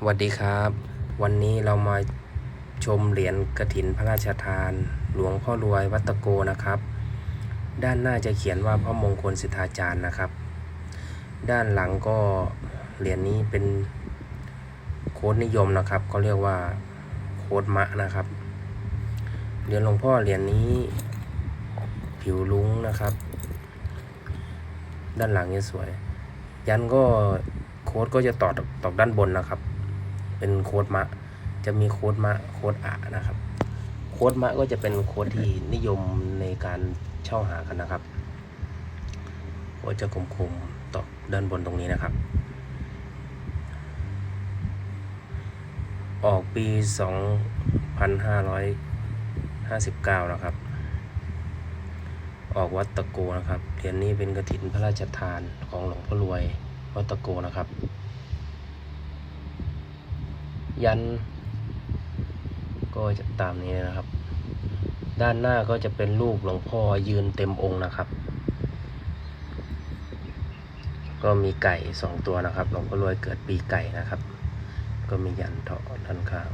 สวัสดีครับ วันนี้เรามาชมเหรียญกระถินพระราชทาน หลวงพ่อรวยวัตโกนะครับ ด้านหน้าจะเขียนว่าพระมงคลสิทธาจารย์นะครับ ด้านหลังก็เหรียญนี้เป็นโค้ดนิยมนะครับเขาเรียกว่าโค้ดมะนะครับเหรียญหลวงพ่อเหรียญนี้ผิวลุ้งนะครับ ด้านหลังเนี่ยสวย ยันก็โค้ดก็จะต่อตอกด้านบนนะครับ เป็นโค้ดมะ จะมีโค้ดมะโค้ดอะนะครับ โค้ดมะก็จะเป็นโค้ดที่นิยมในการเช่าหากันนะครับก็จะคมๆต่อด้านบนตรงนี้นะครับ ออกปี 2559 นะครับ ออกวัดตะโกนะครับเหรียญนี้เป็นกระถินพระราชทานของหลวงพ่อรวยวัดตะโกนะครับ ยัน ก็จะตามนี้นะครับ ด้านหน้าก็จะเป็นรูปหลวงพ่อยืนเต็มองค์นะครับ ก็มีไก่สองตัวนะครับหลวงพ่อรวยเกิดปีไก่นะครับ ก็มียันเถาะด้านข้าง